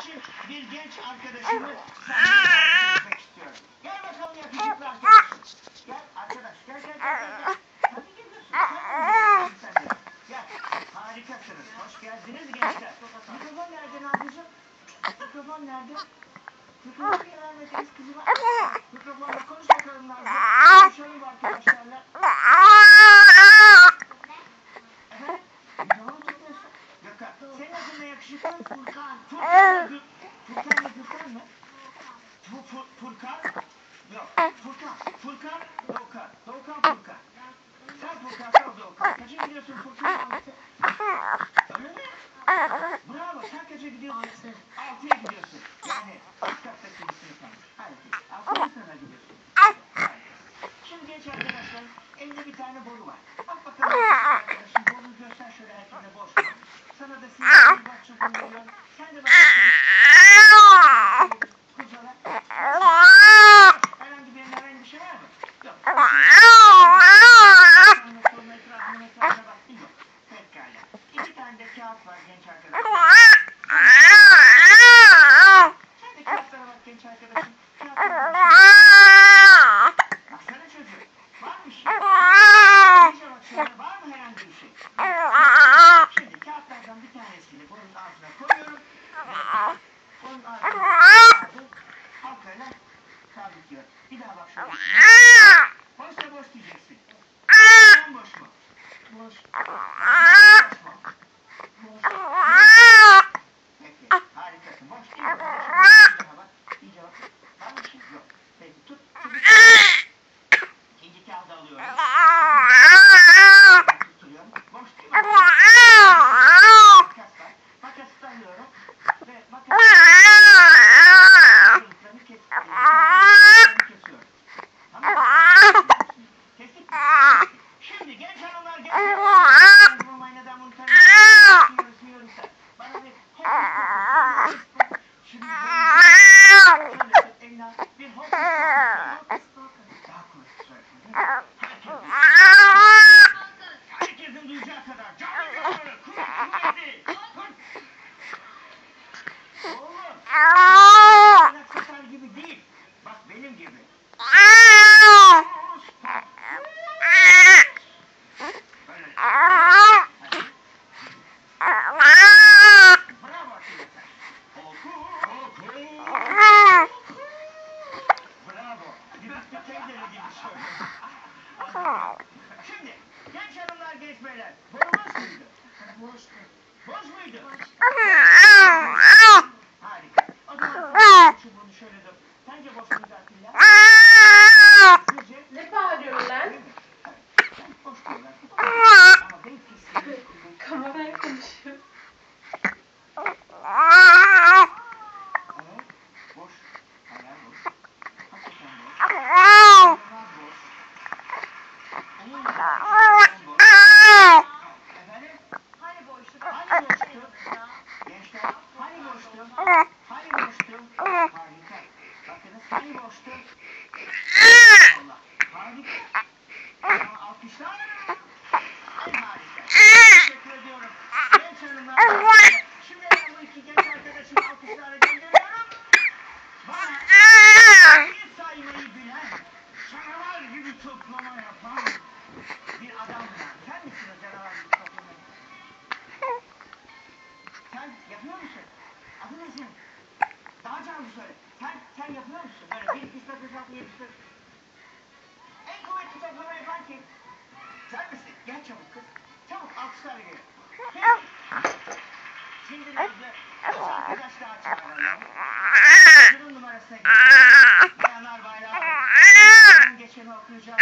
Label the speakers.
Speaker 1: için bir genç arkadaşımı etmek istiyorum. Gel bakalım yakışıklı arkadaşım. Gel arkadaş gel gel gel gel. Hadi geliyorsun. Sen de. Gel. Harikasınız. Hoş geldiniz gençler. Mikrofon nerede Nazlıcığım? Mikrofon nerede? Mikrofon bir vermediniz kızıma. Mikrofonla konuş bakalım Nazlı. Konuşalım arkadaşlarla. Efendim? Mikrofon tutuyorsun. Gökhan. Senin adın ne yakışıklı? Furkan. Furkan mı? Furkan mı? Furkan mı? Fu, fu, Furkan? Yok. Furkan. Furkan. Doğukan. Doğukan Furkan. Sen Furkan, sen Doğukan. Kaça gidiyorsun Furkan? Öyle mi? Bravo. Sen kaça gidiyorsun? Altı. Altıya gidiyorsun. Yani üst kattaki bir sınıfa. Hadi. Altıncı sınıfa gidiyorsun. Şimdi genç arkadaşlar elinde bir tane boru var. Bak bakalım arkadaşım boruyu göster şöyle herkese boş. Sana da sinir bir bak oluyor. Sen de bak. Kucala. Herhangi bir yerine herhangi bir şey var mı? Yok. Sonra sonra etrafına etrafına baktın yok. Pekala. İki tane de kağıt var genç arkadaşlar. Sen de kağıtlara bak genç arkadaşım. Kağıtlara bak. Baksana çocuğum. Var mı bir şey? İyice bak şöyle. Var mı herhangi bir şey? Şimdi kağıtlardan bir tanesini bunun ağzına koyuyorum. Onun ağzına halkayla sabitliyorum. Bir daha bak şöyle. Boşsa boş diyeceksin. Sen boş mu? Boş. Boş mu? Boş. Peki. Harikasın. Boş değil mi? Bir daha bak. İyice bak. Var mı bir şey? Yok. Peki tut. tut. İkinci kağıdı alıyorum. Tutuyorum. Boş değil mi? Makas var. Makası da alıyorum. Ve makas kırıklarını kes- kırıklarını kesiyorum. Tamam mı? Kestik mi? Şimdi genç hanımlar genç hanımlar. Bu aynadan bunu tanıyoruz. Yiyoruz, yiyoruz da. Bana bir hop Şimdi böyle şöyle eline al. bir hop Daha kuvvetli söyle. Herkesin duyacağı kadar. Canlı canlı. Kuvvetli. Kuvvetli. Oğlum. Kulak satar gibi değil. Bak benim gibi. Gibi söylüyor. Şimdi genç hanımlar genç beyler. Boru boş muydu? Boştu. Boş muydu?
Speaker 2: Hani
Speaker 1: boştu? Harika. Ama alkışlar. En harika. Teşekkür ediyorum. Genç hanımlar. Şimdi bu iki genç arkadaşımı alkışlarla gönderiyorum. Bana bir saymayı bilen, canavar gibi toplama yapan bir adam var. Sen misin o canavar gibi toplama yapan? Sen yapıyor musun? Adı ne senin? Daha canlı söyle. Sen, sen yapıyor musun? Böyle bir, beş, altı, yedi, sekiz. En kuvvetli toplama yapan kim? Sen misin? Gel çabuk kız. Çabuk alkışlarla gel. Gel. Şimdi Nazlı, üç arkadaş daha çağıralım. Şunun numarasına geçelim. Bayanlar baylar. Ben geçeni okuyacağım.